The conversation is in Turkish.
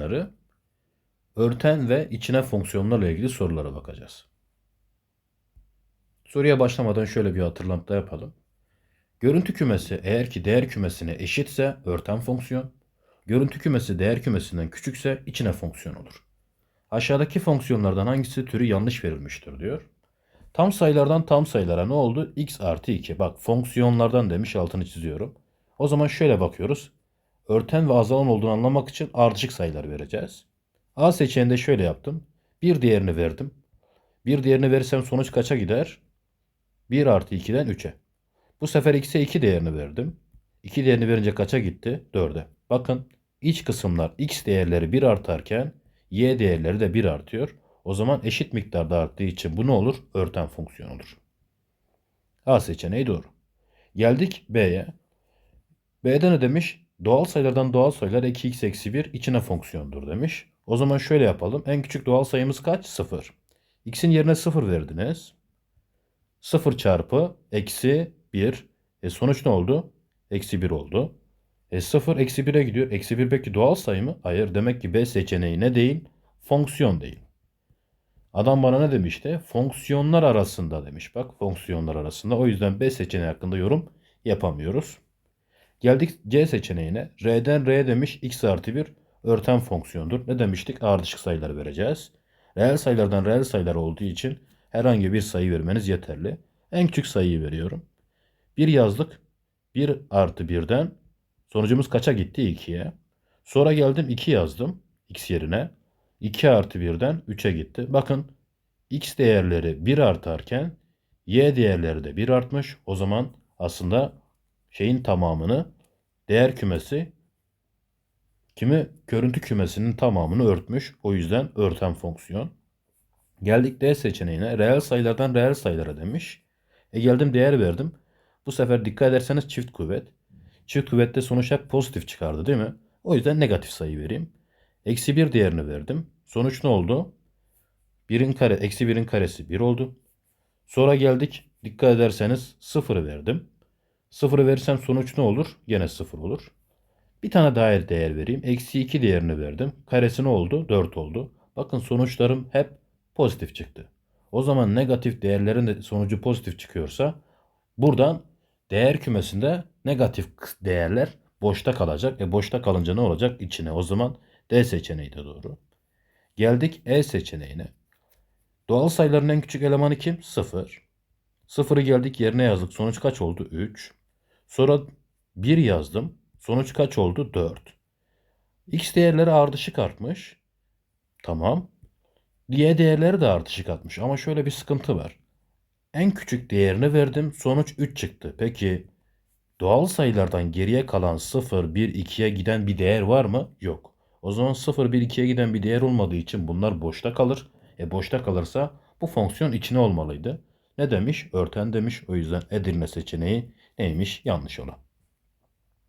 yayınları örten ve içine fonksiyonlarla ilgili sorulara bakacağız. Soruya başlamadan şöyle bir hatırlatma yapalım. Görüntü kümesi eğer ki değer kümesine eşitse örten fonksiyon, görüntü kümesi değer kümesinden küçükse içine fonksiyon olur. Aşağıdaki fonksiyonlardan hangisi türü yanlış verilmiştir diyor. Tam sayılardan tam sayılara ne oldu? x artı 2. Bak fonksiyonlardan demiş altını çiziyorum. O zaman şöyle bakıyoruz. Örten ve azalan olduğunu anlamak için ardışık sayılar vereceğiz. A seçeneğinde şöyle yaptım. Bir diğerini verdim. Bir diğerini verirsem sonuç kaça gider? 1 artı 2'den 3'e. Bu sefer x'e 2 değerini verdim. 2 değerini verince kaça gitti? 4'e. Bakın iç kısımlar x değerleri 1 artarken y değerleri de 1 artıyor. O zaman eşit miktarda arttığı için bu ne olur? Örten fonksiyon olur. A seçeneği doğru. Geldik B'ye. B'de ne demiş? Doğal sayılardan doğal sayılar 2x eksi 1 içine fonksiyondur demiş. O zaman şöyle yapalım. En küçük doğal sayımız kaç? 0. X'in yerine 0 verdiniz. 0 çarpı eksi 1. E sonuç ne oldu? Eksi 1 oldu. E 0 eksi 1'e gidiyor. Eksi 1 peki doğal sayı mı? Hayır. Demek ki B seçeneği ne değil? Fonksiyon değil. Adam bana ne demişti? Fonksiyonlar arasında demiş. Bak fonksiyonlar arasında. O yüzden B seçeneği hakkında yorum yapamıyoruz. Geldik C seçeneğine. R'den R'ye demiş x artı 1 örten fonksiyondur. Ne demiştik? Ardışık sayıları vereceğiz. Reel sayılardan reel sayılar olduğu için herhangi bir sayı vermeniz yeterli. En küçük sayıyı veriyorum. 1 yazdık. 1 artı 1'den sonucumuz kaça gitti? 2'ye. Sonra geldim 2 yazdım. x yerine. 2 artı 1'den 3'e gitti. Bakın x değerleri 1 artarken y değerleri de 1 artmış. O zaman aslında şeyin tamamını değer kümesi kimi görüntü kümesinin tamamını örtmüş. O yüzden örten fonksiyon. Geldik D seçeneğine. Reel sayılardan reel sayılara demiş. E geldim değer verdim. Bu sefer dikkat ederseniz çift kuvvet. Çift kuvvette sonuç hep pozitif çıkardı değil mi? O yüzden negatif sayı vereyim. Eksi 1 değerini verdim. Sonuç ne oldu? 1'in kare, eksi 1'in karesi 1 oldu. Sonra geldik. Dikkat ederseniz 0'ı verdim. 0'ı verirsem sonuç ne olur? Yine 0 olur. Bir tane daha değer vereyim. Eksi 2 değerini verdim. Karesi ne oldu? 4 oldu. Bakın sonuçlarım hep pozitif çıktı. O zaman negatif değerlerin de sonucu pozitif çıkıyorsa buradan değer kümesinde negatif değerler boşta kalacak. E boşta kalınca ne olacak? İçine. O zaman D seçeneği de doğru. Geldik E seçeneğine. Doğal sayıların en küçük elemanı kim? 0. 0'ı geldik yerine yazdık. Sonuç kaç oldu? 3. Sonra 1 yazdım. Sonuç kaç oldu? 4. X değerleri ardışık artmış. Tamam. Y değerleri de ardışık artmış. Ama şöyle bir sıkıntı var. En küçük değerini verdim. Sonuç 3 çıktı. Peki doğal sayılardan geriye kalan 0, 1, 2'ye giden bir değer var mı? Yok. O zaman 0, 1, 2'ye giden bir değer olmadığı için bunlar boşta kalır. E boşta kalırsa bu fonksiyon içine olmalıydı. Ne demiş? Örten demiş. O yüzden Edirne seçeneği neymiş? Yanlış olan.